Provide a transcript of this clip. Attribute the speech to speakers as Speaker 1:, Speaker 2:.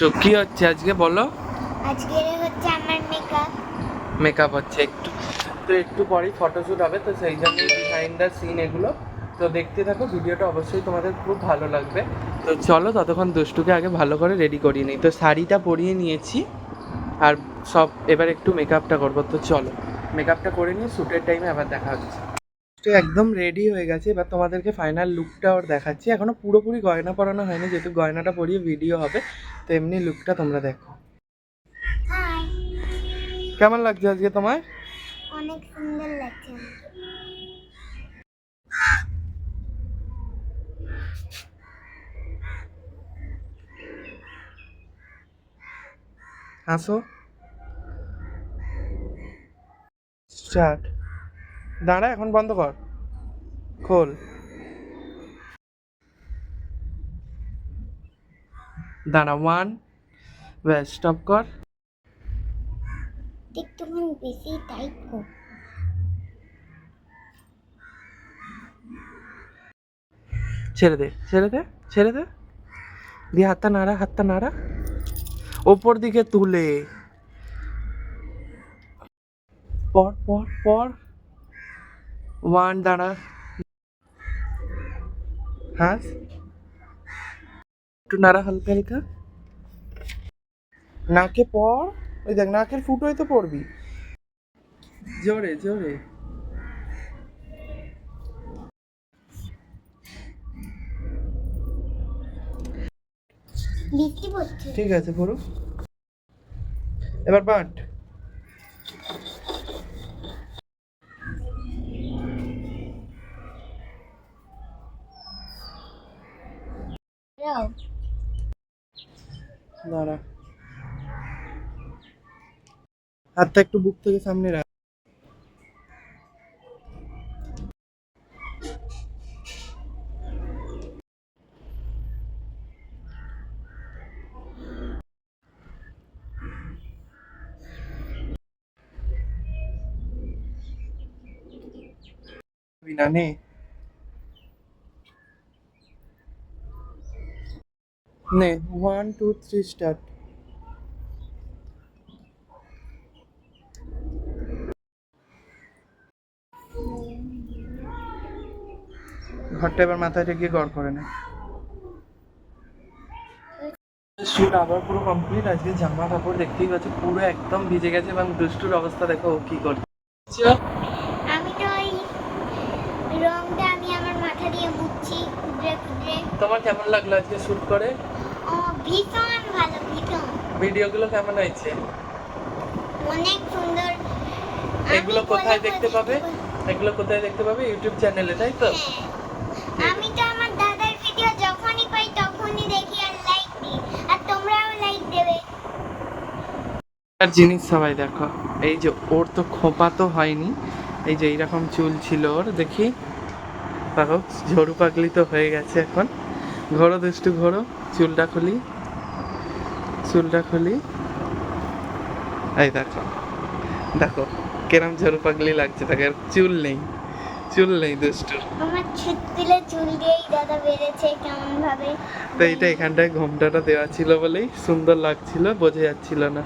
Speaker 1: তো কি হচ্ছে আজকে বলো?
Speaker 2: আজকে হচ্ছে আমার মেকআপ
Speaker 1: মেকআপ হচ্ছে একটু। তো একটু পরেই ফটোশ্যুট হবে তো সেই জন্যই বিহাইন্ড দ্য সিন এগুলো। তো দেখতে থাকো ভিডিওটা অবশ্যই তোমাদের খুব ভালো লাগবে। তো চলো ততক্ষণ দুষ্টুকে আগে ভালো করে রেডি করিয়ে নিই। তো শাড়িটা পরিয়ে নিয়েছি আর সব এবার একটু মেকআপটা করব। তো চলো মেকআপটা করে নিয়ে শ্যুটের টাইমে আবার দেখা হচ্ছে। তো একদম রেডি হয়ে গেছে। এবার তোমাদেরকে ফাইনাল লুকটা ওর দেখাচ্ছি। এখনও পুরোপুরি গয়না পরানো হয়নি যেহেতু গয়নাটা পরিয়ে ভিডিও হবে। তো এমনি লুকটা তোমরা দেখো। কেমন লাগছে আজকে তোমার?
Speaker 2: অনেক সুন্দর লাগছে।
Speaker 1: হাসো। স্টার্ট। দাঁড়া এখন বন্ধ কর। খোল। দাঁড়া ওয়ান ব্যাস স্টপ কর।
Speaker 2: একটুখানি বেশি টাইট কর।
Speaker 1: ছেড়ে দে ছেড়ে দে ছেড়ে দে। দিয়ে হাতটা নাড়া হাতটা নাড়া। ওপর দিকে তুলে। পর পর পর। ওয়ান দাঁড়া। হাস একটু নাড়া হালকা হালকা। নাকে পর ওই দেখ নাকের ফুটোয় তো পড়বি। জোরে জোরে। ঠিক আছে পুরো এবার বাট। দাঁড়া। হাতটা একটু বুক থেকে সামনে রাখ। বিনা নে নে ওয়ান টু থ্রি স্টার্ট ঘরটা এবার মাথায় রেখে গড় করে নে। শুট আবার পুরো কমপ্লিট আজকে জামা কাপড় দেখতেই পাচ্ছ পুরো একদম ভিজে গেছে এবং দুষ্টুর অবস্থা দেখো ও কি করছে।
Speaker 2: আমি তো ওই রংটা আমি আমার মাথা দিয়ে মুছছি খুদরে খুদরে
Speaker 1: তোমার কেমন লাগল আজকে শুট করে?
Speaker 2: ভীষণ ভালো ভীষণ
Speaker 1: ভিডিওগুলো কেমন হয়েছে?
Speaker 2: অনেক সুন্দর।
Speaker 1: এগুলো কোথায় দেখতে পাবে? এগুলো কোথায় দেখতে পাবে? ইউটিউব চ্যানেলে তাই তো?
Speaker 2: হ্যাঁ। আমি তো আমার দাদার ভিডিও যখনই পাই তখনই দেখি আর লাইক দিই। আর তোমরাও লাইক দেবে।
Speaker 1: আর জিনিস সবাই দেখো এই যে ওর তো খোপা তো হয়নি এই যে এইরকম চুল ছিল ওর দেখি। দেখো ঝড়ু পাগলি তো হয়ে গেছে এখন। ঘোরো দুষ্টু ঘোরো চুলটা খুলি। চুলটা খুলি। এই দেখো। দেখো কেরম ঝড়ু পাগলি লাগছে তাকে আর চুল নেই। চুল নেই দুষ্টুর
Speaker 2: আমার ছুটগুলো চুল দিয়েই দাদা বেড়েছে কেমন ভাবে
Speaker 1: তো এইটা এখানটায় ঘোমটাটা দেওয়া ছিল বলেই সুন্দর লাগছিল বোঝা যাচ্ছিল না।